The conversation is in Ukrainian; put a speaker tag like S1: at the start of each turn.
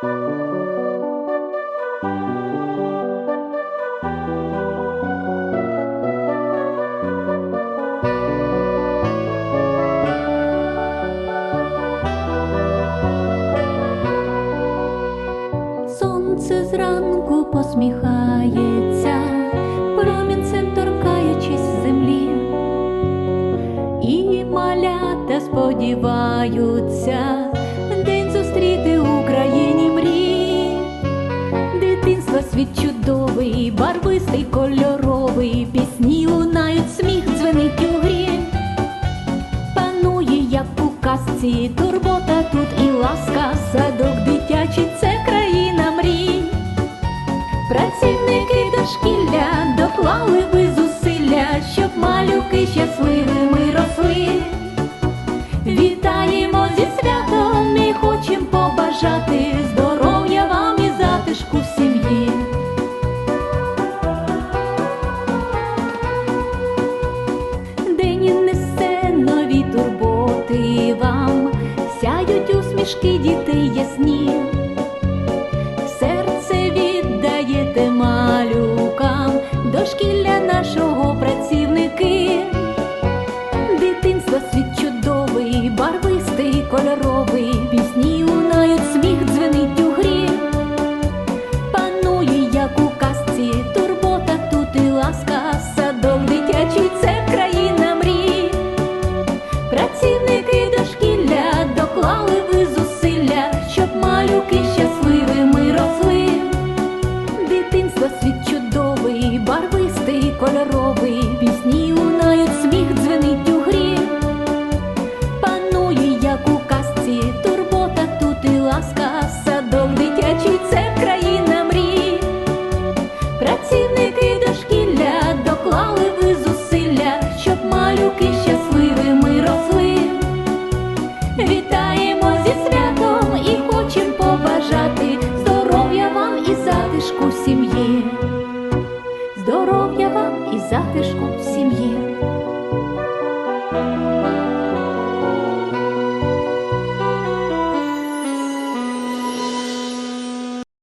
S1: Сонце зранку посміхається, промінцем торкаючись землі, і малята сподіваються світ чудовий, барвистий, кольоровий, пісні лунають, сміх дзвенить у грі. Панує, як у казці, турбота тут і ласка, садок дитячий це країна мрій. Працівники дошкілля доклали би зусилля, щоб малюки щасливими росли. Вітаємо зі святом і хочем побажати здоров'я вам і затишку дошкілля нашого працівники. Дитинство світ чудовий, барвистий, кольоровий, пісні лунають, сміх дзвенить у грі. Панує, як у казці, турбота тут і ласка, садок дитячий це країна мрій. Працівники дошкілля доклали ви зусилля, щоб малюки щасливими росли. Дитинство світ чудовий, барвистий, кольоровий, пісні лунають, сміх дзвенить у грі, панує, як у казці, турбота тут і ласка, садок дитячий, це країна мрій. Працівники дошкілля доклали ви зусилля, щоб малюки щасливими росли. Вітаємо зі святом і хочемо побажати здоров'я вам і затишку сім'ї затишку в сім'ї.